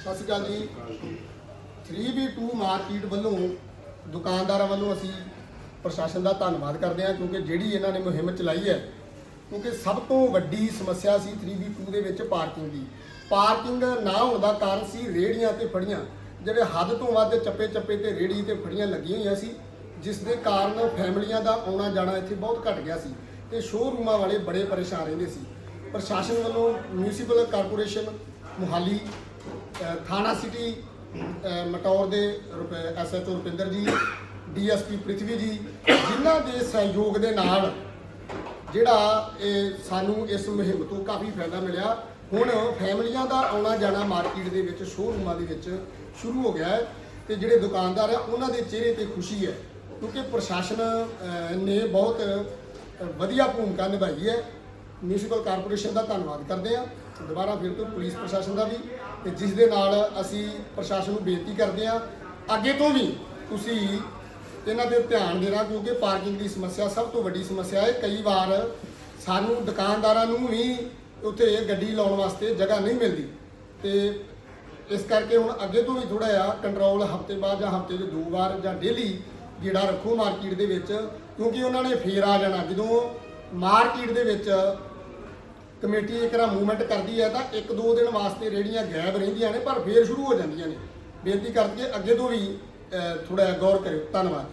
ਸਤਿ ਸ਼੍ਰੀ ਅਕਾਲ ਜੀ। 3B2 market ਵੱਲੋਂ ਦੁਕਾਨਦਾਰਾਂ ਵੱਲੋਂ ਅਸੀਂ ਪ੍ਰਸ਼ਾਸਨ ਦਾ ਧੰਨਵਾਦ ਕਰਦੇ ਹਾਂ ਕਿਉਂਕਿ ਜਿਹੜੀ ਇਹਨਾਂ ਨੇ ਮੁਹਿੰਮ ਚਲਾਈ ਹੈ, ਕਿਉਂਕਿ ਸਭ ਤੋਂ ਵੱਡੀ ਸਮੱਸਿਆ ਸੀ 3B2 ਦੇ ਵਿੱਚ ਪਾਰਕਿੰਗ ਦੀ। ਪਾਰਕਿੰਗ ਨਾ ਹੋਣ ਦਾ ਕਾਰਨ ਸੀ ਰੇੜੀਆਂ ਤੇ ਫੜੀਆਂ, ਜਿਹੜੇ ਹੱਦ ਤੋਂ ਵੱਧ ਚੱਪੇ ਚੱਪੇ ਤੇ ਰੇੜੀ ਤੇ ਫੜੀਆਂ ਲੱਗੀਆਂ ਹੋਈਆਂ ਸੀ, ਜਿਸ ਦੇ ਕਾਰਨ ਫੈਮਲੀਆਂ ਦਾ ਆਉਣਾ ਜਾਣਾ ਇੱਥੇ ਬਹੁਤ ਘਟ ਗਿਆ ਸੀ ਤੇ ਸ਼ੋਅਰੂਮਾਂ ਵਾਲੇ ਬੜੇ ਪਰੇਸ਼ਾਨ ਰਹਿੰਦੇ ਸੀ। ਪ੍ਰਸ਼ਾਸਨ ਵੱਲੋਂ ਮਿਊਨਿਸਪਲ ਕਾਰਪੋਰੇਸ਼ਨ ਮੁਹਾਲੀ ਥਾਣਾ ਸਿਟੀ ਮਟੌਰ ਦੇ ਐਸਐਚਓ ਰੁਪਿੰਦਰ ਜੀ ਡੀਐਸਪੀ ਪ੍ਰਿਥਵੀ ਜੀ, ਜਿਨ੍ਹਾਂ ਦੇ ਸਹਿਯੋਗ ਦੇ ਨਾਲ ਜਿਹੜਾ ਇਹ ਸਾਨੂੰ ਇਸ ਮੁਹਿੰਮ ਤੋਂ ਕਾਫੀ ਫਾਇਦਾ ਮਿਲਿਆ। ਹੁਣ ਫੈਮਲੀਆਂ ਦਾ ਆਉਣਾ ਜਾਣਾ ਮਾਰਕੀਟ ਦੇ ਵਿੱਚ, ਸ਼ੋਰੂਮਾਂ ਦੇ ਵਿੱਚ ਸ਼ੁਰੂ ਹੋ ਗਿਆ ਹੈ ਤੇ ਜਿਹੜੇ ਦੁਕਾਨਦਾਰ ਆ, ਉਹਨਾਂ ਦੇ ਚਿਹਰੇ ਤੇ ਖੁਸ਼ੀ ਹੈ। ਕਿਉਂਕਿ ਪ੍ਰਸ਼ਾਸਨ ਨੇ ਬਹੁਤ ਵਧੀਆ ਭੂਮਿਕਾ ਨਿਭਾਈ ਹੈ। ਮਿਊਨਿਸਪਲ ਕਾਰਪੋਰੇਸ਼ਨ ਦਾ ਧੰਨਵਾਦ ਕਰਦੇ ਹਾਂ ਦੁਬਾਰਾ ਫਿਰ ਤੋਂ ਪੁਲਿਸ ਪ੍ਰਸ਼ਾਸਨ ਦਾ ਵੀ ਤੇ ਜਿਸ ਦੇ ਨਾਲ ਅਸੀਂ ਪ੍ਰਸ਼ਾਸਨ ਨੂੰ ਬੇਨਤੀ ਕਰਦੇ ਹਾਂ, ਅੱਗੇ ਤੋਂ ਵੀ ਤੁਸੀਂ ਇਹਨਾਂ ਤੇ ਧਿਆਨ ਦੇਣਾ ਕਿਉਂਕਿ ਪਾਰਕਿੰਗ ਦੀ ਸਮੱਸਿਆ ਸਭ ਤੋਂ ਵੱਡੀ ਸਮੱਸਿਆ ਹੈ। ਕਈ ਵਾਰ ਸਾਨੂੰ ਦੁਕਾਨਦਾਰਾਂ ਨੂੰ ਵੀ ਉੱਥੇ ਗੱਡੀ ਲਾਉਣ ਵਾਸਤੇ ਜਗ੍ਹਾ ਨਹੀਂ ਮਿਲਦੀ ਤੇ ਇਸ ਕਰਕੇ ਹੁਣ ਅੱਗੇ ਤੋਂ ਵੀ ਥੋੜਾ ਜਿਹਾ ਕੰਟਰੋਲ ਹਫ਼ਤੇ ਬਾਅਦ ਜਾਂ ਹਫ਼ਤੇ ਦੇ ਦੋ ਵਾਰ ਜਾਂ ਡੇਲੀ ਜਿਹੜਾ ਰੱਖੋ ਮਾਰਕੀਟ ਦੇ ਵਿੱਚ ਕਿਉਂਕਿ ਉਹਨਾਂ ਨੇ ਫੇਰ ਆ ਜਾਣਾ। ਜਦੋਂ ਮਾਰਕੀਟ ਦੇ ਵਿੱਚ ਕਮੇਟੀ ਇੱਕ ਰਾ ਮੂਵਮੈਂਟ ਕਰਦੀ ਹੈ ਤਾਂ ਇੱਕ ਦੋ ਦਿਨ ਵਾਸਤੇ ਰੇੜੀਆਂ ਗਾਇਬ ਰਹਿੰਦੀਆਂ ਨੇ, ਪਰ ਫੇਰ ਸ਼ੁਰੂ ਹੋ ਜਾਂਦੀਆਂ ਨੇ। ਬੇਨਤੀ ਕਰਦੀ ਹੈ ਅੱਗੇ ਤੋਂ ਵੀ ਥੋੜਾ ਗੌਰ ਕਰਿਓ। ਧੰਨਵਾਦ।